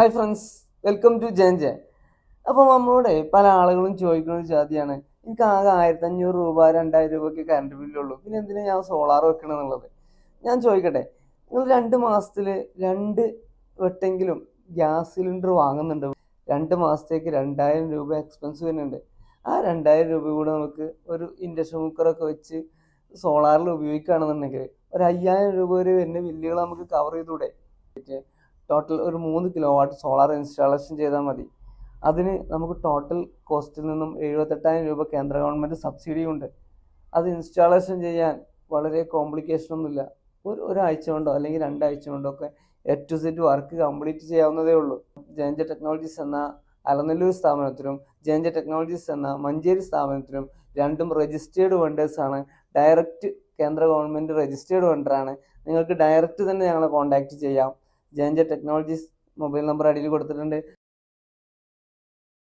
Hi friends welcome to ജെൻജെ അപ്പോൾ നമ്മളോട് പല ആളുകളും ചോദിക്കുന്ന ഒരു ചോദ്യമാണ് എനിക്ക് ആകെ ആയിരത്തി അഞ്ഞൂറ് രൂപ രണ്ടായിരം രൂപയ്ക്ക് കറണ്ട് ബില്ലുള്ളൂ പിന്നെ എന്തിനാ ഞാൻ സോളാർ വെക്കണം എന്നുള്ളത്? ഞാൻ ചോദിക്കട്ടെ നിങ്ങൾ രണ്ട് മാസത്തിൽ രണ്ട് വട്ടെങ്കിലും ഗ്യാസ് സിലിണ്ടർ വാങ്ങുന്നുണ്ട്? രണ്ട് മാസത്തേക്ക് രണ്ടായിരം രൂപ എക്സ്പെൻസ് വരുന്നുണ്ട്. ആ രണ്ടായിരം രൂപ കൂടെ നമുക്ക് ഒരു ഇൻഡക്ഷൻ കുക്കറൊക്കെ വെച്ച് സോളാറിൽ ഉപയോഗിക്കുകയാണെന്നുണ്ടെങ്കിൽ ഒരു അയ്യായിരം രൂപ വരെ വരുന്ന ബില്ലുകൾ നമുക്ക് കവർ ചെയ്തൂടെ ടോട്ടൽ ഒരു മൂന്ന് കിലോ വാട്ട് സോളാർ ഇൻസ്റ്റാളേഷൻ ചെയ്താൽ മതി. അതിന് നമുക്ക് ടോട്ടൽ കോസ്റ്റിൽ നിന്നും എഴുപത്തെട്ടായിരം രൂപ കേന്ദ്ര ഗവൺമെന്റ് സബ്സിഡി ഉണ്ട്. അത് ഇൻസ്റ്റാളേഷൻ ചെയ്യാൻ വളരെ കോംപ്ലിക്കേഷൻ ഒന്നുമില്ല. ഒരു ഒരാഴ്ച കൊണ്ടോ അല്ലെങ്കിൽ രണ്ടാഴ്ച കൊണ്ടോ ഒക്കെ A to Z work complete ചെയ്യാവുന്നതേ ഉള്ളൂ. ജെൻജ ടെക്നോളജീസ് എന്ന അലനല്ലൂർ സ്ഥാപനത്തിനും ജെൻജ ടെക്നോളജീസ് എന്ന മഞ്ചേരി സ്ഥാപനത്തിനും രണ്ടും രജിസ്റ്റേർഡ് വെണ്ടേഴ്സാണ് ഡയറക്റ്റ് കേന്ദ്ര ഗവൺമെന്റ് രജിസ്റ്റേർഡ് വെണ്ടറാണ് നിങ്ങൾക്ക് ഡയറക്റ്റ് തന്നെ ഞങ്ങളെ കോൺടാക്റ്റ് ചെയ്യാം. ജെൻജ ടെക്നോളജീസ് മൊബൈൽ നമ്പർ അടിയിൽ കൊടുത്തിട്ടുണ്ട്.